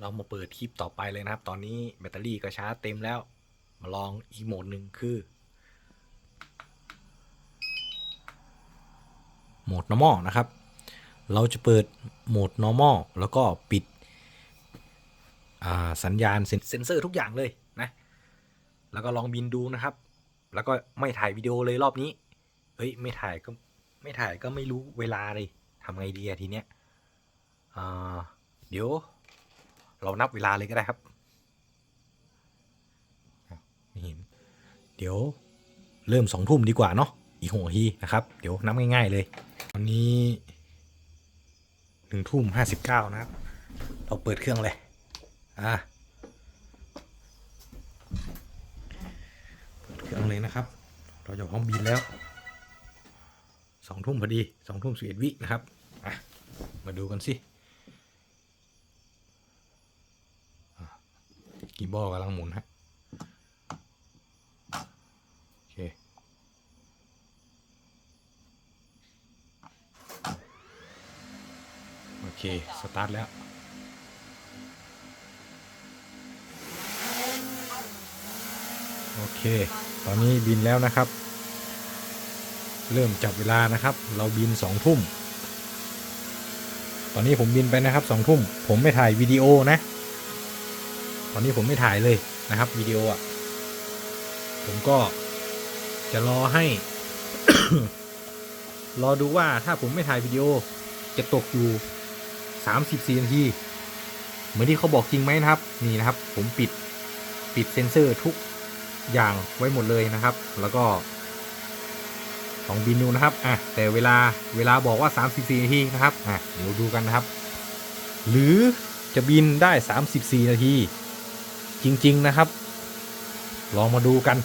เรามาเปิดคลิปต่อไปเลยนะครับ ตอนนี้แบตเตอรี่ก็ชาร์จเต็มแล้ว มาลองอีกโหมดหนึ่งคือ โหมด normal นะครับ เราจะเปิดโหมด normal แล้วก็ปิดสัญญาณเซ็นเซอร์ทุกอย่างเลยนะ แล้วก็ลองบินดูนะครับ แล้วก็ไม่ถ่ายวิดีโอเลยรอบนี้ เฮ้ยไม่ถ่ายก็ไม่ถ่ายก็ไม่รู้เวลาเลยทำไงดีอะทีเนี้ยเดี๋ยว เรานับเวลาเลยก็ได้ครับไม่เห็น เดี๋ยวเริ่มสองทุ่มดีกว่าเนาะอีกหกนาทีนะครับ เดี๋ยวนับง่าย ๆ เลยตอนนี้หนึ่งทุ่มห้าสิบเก้านะครับ เราเปิดเครื่องเลยอ่าเปิดเครื่องเลยนะครับ เราจะพร้อมบินแล้วสองทุ่มพอดีสองทุ่มสิบเอ็ดวินะครับ อะ มาดูกันสิ กีบอลกำลังหมุนฮะโอเคโอเค สตาร์ทแล้วโอเค ตอนนี้บินแล้วนะครับ เริ่มจับเวลานะครับ เราบินสองทุ่ม ตอนนี้ผมบินไปนะครับสองทุ่ม ผมไม่ถ่ายวิดีโอนะ ตอนนี้ผมไม่ถ่ายเลยนะครับวิดีโออะ ผมก็จะรอให้ รอดูว่าถ้าผมไม่ถ่ายวิดีโอจะตกอยู่34นาทีเหมือนที่เขาบอกจริงไหมนะครับ นี่นะครับ ผมปิดปิดเซ็นเซอร์ทุกอย่างไว้หมดเลยนะครับ แล้วก็ลองบินดูนะครับ อะ แต่เวลาเวลาบอกว่า 34 นาทีนะครับ อะ เดี๋ยวดูกันนะครับ หรือจะบินได้ 34 นาที จริง ๆ นะครับ ลองมาดูกัน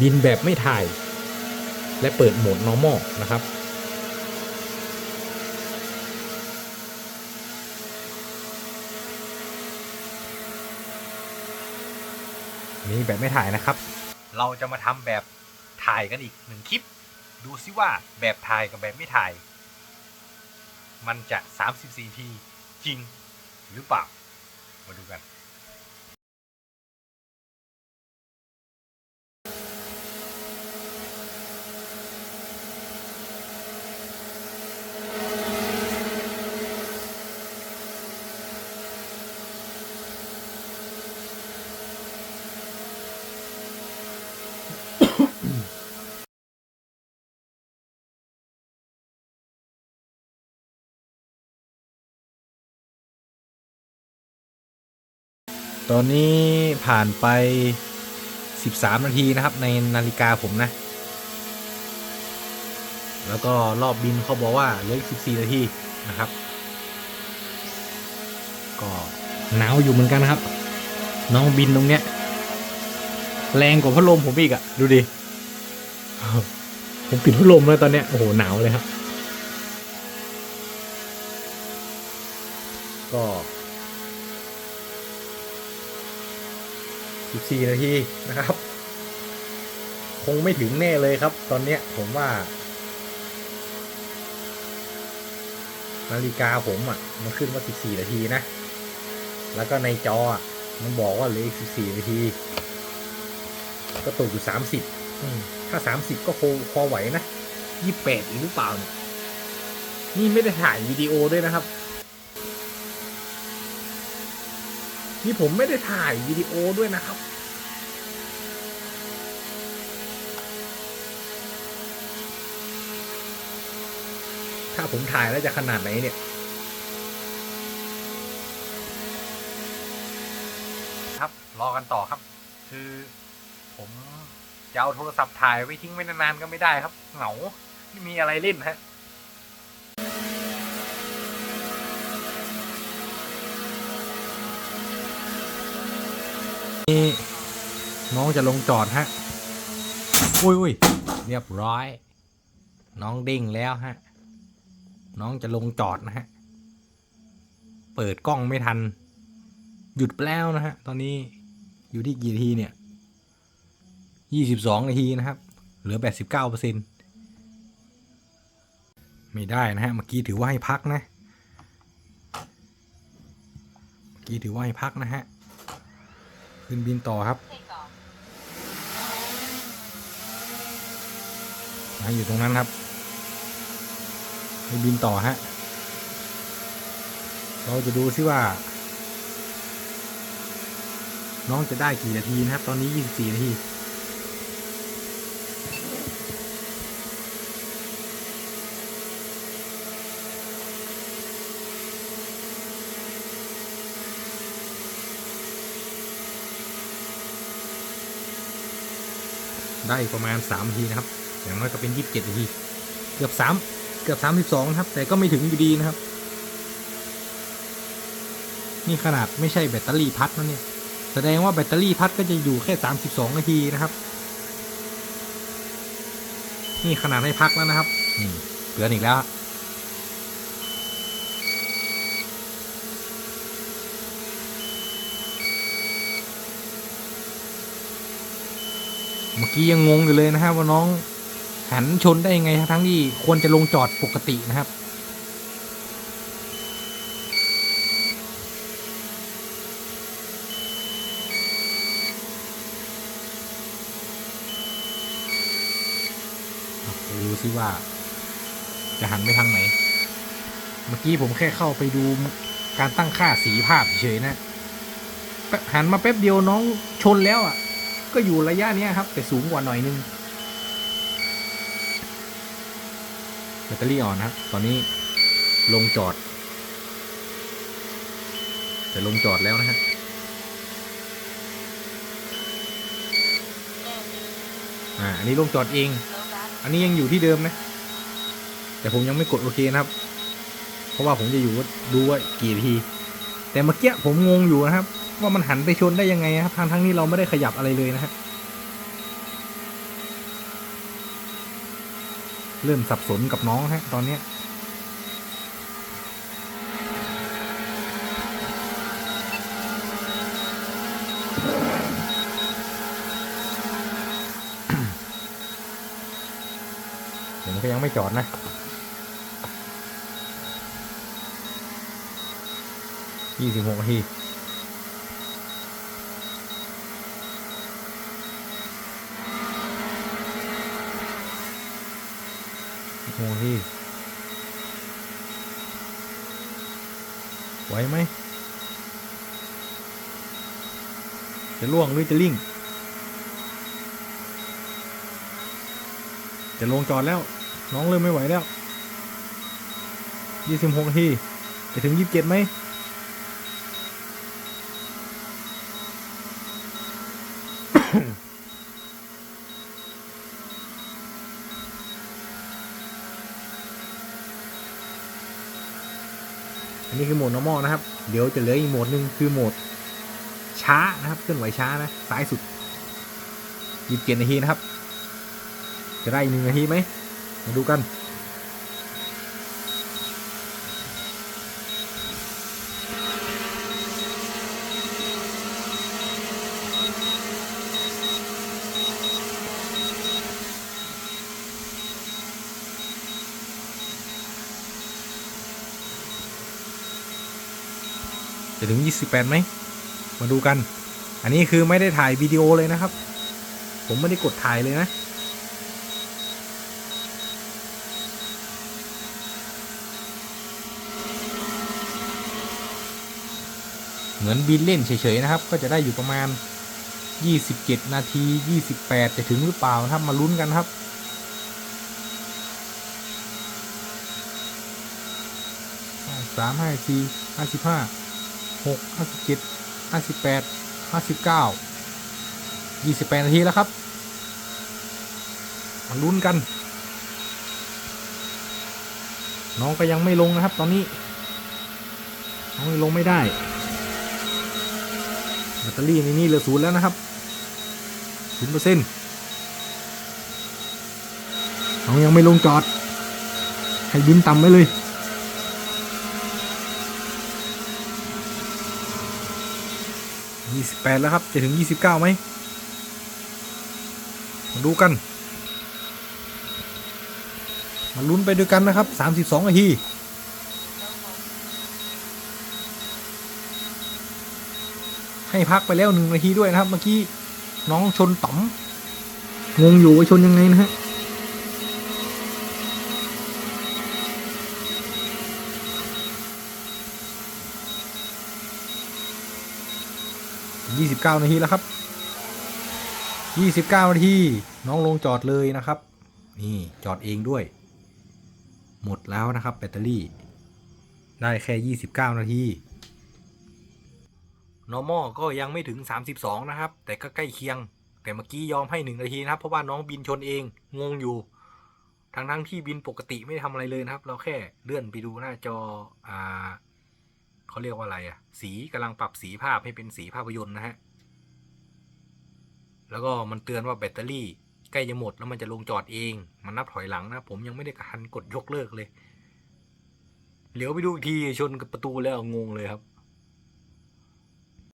บินแบบไม่ถ่าย และเปิดโหมด normal นะครับนี่แบบไม่ถ่ายนะครับ เราจะมาทำแบบถ่ายกันอีกหนึ่งคลิป ดูซิว่าแบบถ่ายกับแบบไม่ถ่าย มันจะ 34 ทีจริงหรือเปล่า มาดูกัน ตอนนี้ผ่านไป 13 นาทีนะครับในนาฬิกาผมนะ แล้วก็รอบบินเขาบอกว่าเหลืออีก14 นาทีนะครับ ก็หนาวอยู่เหมือนกันนะครับ น้องบินตรงเนี้ย แรงกว่าพัดลมผมอีกอะ่ะดูดิ ผมปิดพัดลมแล้วตอนเนี้ยโอ้โหหนาวเลยครับ ก็ 14 นาทีนะครับ คงไม่ถึงแน่เลยครับ ตอนเนี้ยผมว่า นาฬิกาผมอะ มันขึ้นว่า 14 นาทีนะ แล้วก็ในจออะมันบอกว่าเหลืออีก 14 นาที ก็ตกอยู่ 30 ถ้า 30 ก็คพอไหวนะ 28 อีกหรือเปล่าเนี่ยนี่ไม่ได้ถ่ายวิดีโอด้วยนะครับ นี่ผมไม่ได้ถ่ายวิดีโอด้วยนะครับ ถ้าผมถ่ายแล้วจะขนาดไหนเนี่ย ครับ รอกันต่อครับ คือผมจะเอาโทรศัพท์ถ่ายไว้ทิ้งไว้นานๆก็ไม่ได้ครับ เหงาไม่มีอะไรเล่นฮะ นี่น้องจะลงจอดฮะ อุ้ยอุ้ยเรียบร้อย น้องดิ้งแล้วฮะ น้องจะลงจอดนะฮะ เปิดกล้องไม่ทัน หยุดไปแล้วนะฮะ ตอนนี้อยู่ที่กี่ทีเนี่ยยี่สิบสองนาทีนะครับ เหลือแปดสิบเก้าเปอร์เซ็นไม่ได้นะฮะ เมื่อกี้ถือว่าให้พักนะโอเคกี้ถือว่าให้พักนะฮะ ขึ้นบินต่อครับมาอยู่ตรงนั้นครับให้บินต่อฮะ เราจะดูซิว่า น้องจะได้กี่นาทีนะครับ ตอนนี้ 24 นาที ได้ประมาณ3นาทีนะครับ อย่างน้อยก็เป็น 27นาที เกือบ 3 เกือบ 32นะครับ แต่ก็ไม่ถึงอยู่ดีนะครับ นี่ขนาดไม่ใช่แบตเตอรี่พัดนะเนี่ย แสดงว่าแบตเตอรี่พัดก็จะอยู่แค่ 32 นาทีนะครับ นี่ขนาดให้พักแล้วนะครับ นี่เตือนอีกแล้ว เมื่อกี้ยังงงอยู่เลยนะครับว่าน้องหันชนได้ยังไงทั้งที่ควรจะลงจอดปกตินะครับดูซิว่า จะหันไปทางไหน เมื่อกี้ผมแค่เข้าไปดูการตั้งค่าสีภาพเฉยๆนะหันมาแป๊บเดียวน้องชนแล้วอะ ก็อยู่ระยะนี้ครับ แต่สูงกว่าหน่อยนึงแบตเตอรี่อ่อนครับ ตอนนี้ลงจอดจะลงจอดแล้วนะฮะอ่าอันนี้ลงจอดเอง อันนี้ยังอยู่ที่เดิมนะ แต่ผมยังไม่กดโอเคนะครับ เพราะว่าผมจะอยู่ดูว่ากี่ที แต่เมื่อกี้ผมงงอยู่นะครับ ว่ามันหันไปชนได้ยังไงครับทางทั้งนี้เราไม่ได้ขยับอะไรเลยนะฮะเริ่มสับสนกับน้องฮะตอนนี้ผมก็ยังไม่จอดนะยี่สิบหกนาที โอ้โหที่ไหวไหม จะล่วงหรือจะลิ่ง จะลงจอดแล้ว น้องเริ่มไม่ไหวแล้วยี่สิบหกนาทีจะถึงยี่สิบเจ็ดไหมอัน คือโหมด normal นะครับ เดี๋ยวจะเหลืออีกโหมดหนึ่งคือโหมดช้านะครับเคลื่อนไหวช้านะซ้ายสุดยี่สิบเจ็ดนาทีนะครับ จะได้อีหนึ่งนาทีไหมมาดูกัน จะถึง 28ไหมมาดูกัน อันนี้คือไม่ได้ถ่ายวิดีโอเลยนะครับ ผมไม่ได้กดถ่ายเลยนะ เหมือนบินเล่นเฉยๆนะครับ ก็จะได้อยู่ประมาณ 27 นาที 28 จะถึงหรือเปล่านะครับมาลุ้นกันครับสามห้าสี่ห้าสิบห้า หกห้าสิบเจ็ดห้าสิบแปดห้าสิบเก้ายี่สิบแปดนาทีแล้วครับมาลุ้นกัน น้องก็ยังไม่ลงนะครับตอนนี้น้องลงไม่ได้แบตเตอรี่ในนี้เหลือศูนย์แล้วนะครับศูนย์เปอร์เซ็นต์น้องยังไม่ลงจอด ให้บินต่ำไว้เลย ยี่สิบแปดแล้วครับจะถึงยี่สิบเก้าไหมมาดูกัน มาลุ้นไปด้วยกันนะครับสามสิบสองนาทีให้พักไปแล้วหนึ่งนาทีด้วยนะครับ เมื่อกี้น้องชนต่อมงงอยู่ว่าชนยังไงนะฮะ ยี่สิบเก้านาทีแล้วครับยี่สิบเก้านาที น้องลงจอดเลยนะครับ นี่จอดเองด้วย หมดแล้วนะครับ แบตเตอรี่ ได้แค่ 29 นาที normal ก็ยังไม่ถึง 32 นะครับ แต่ก็ใกล้เคียง แต่เมื่อกี้ยอมให้ 1 นาทีนะครับ เพราะว่าน้องบินชนเอง งงอยู่ ทั้งทั้งๆที่บินปกติไม่ได้ทำอะไรเลยนะครับ เราแค่เลื่อนไปดูหน้าจอ อ่า เขาเรียกว่าอะไรอะสีกำลังปรับสีภาพให้เป็นสีภาพยนตร์นะฮะ แล้วก็มันเตือนว่าแบตเตอรี่ใกล้จะหมดแล้วมันจะลงจอดเอง มันนับถอยหลังนะ ผมยังไม่ได้ทันกดยกเลิกเลย เหลียวไปดูอีกทีชนกับประตูแล้วงงเลยครับ